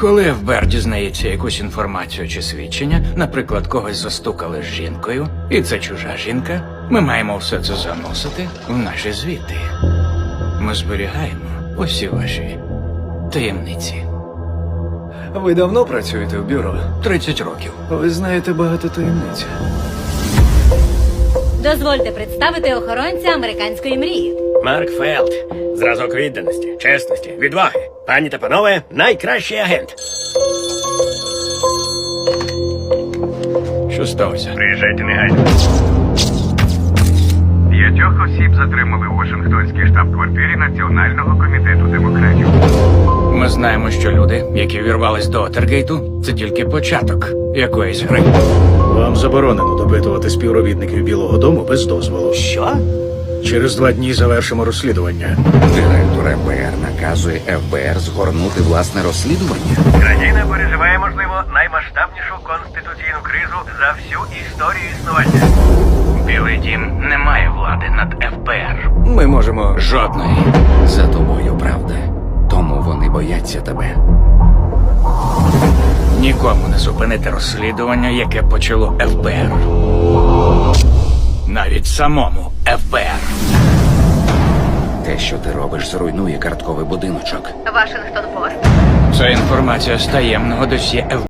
Коли ФБР дізнається якусь інформацію чи свідчення, наприклад, когось застукали з жінкою, і це чужа жінка, ми маємо все це заносити в наші звіти. Ми зберігаємо усі ваші таємниці. Ви давно працюєте в бюро? 30 років. Ви знаєте багато таємниць. Дозвольте представити охоронця американської мрії. Марк Фелд. Зразок відданості, чесності, відваги. Пані та панове, найкращий агент. Що сталося? Приїжджайте негайно. П'ятьох осіб затримали у Вашингтонській штаб-квартирі Національного комітету демократів. Ми знаємо, що люди, які вірвались до Отергейту, це тільки початок якоїсь гри. Вам заборонено допитувати співробітників Білого Дому без дозволу. Що? Через два дні завершимо розслідування. Директор ФБР наказує ФБР згорнути власне розслідування. Країна переживає, можливо, наймасштабнішу конституційну кризу за всю історію існування. Білий дім не має влади над ФБР. Ми можемо. Жодної. За тобою правда. Тому вони бояться тебе. Нікому не зупинити розслідування, яке почало ФБР. Навіть самому ФБР. Те, що ти робиш, зруйнує картковий будиночок. Вашингтон Пост. Це інформація з таємного досьє ФБР.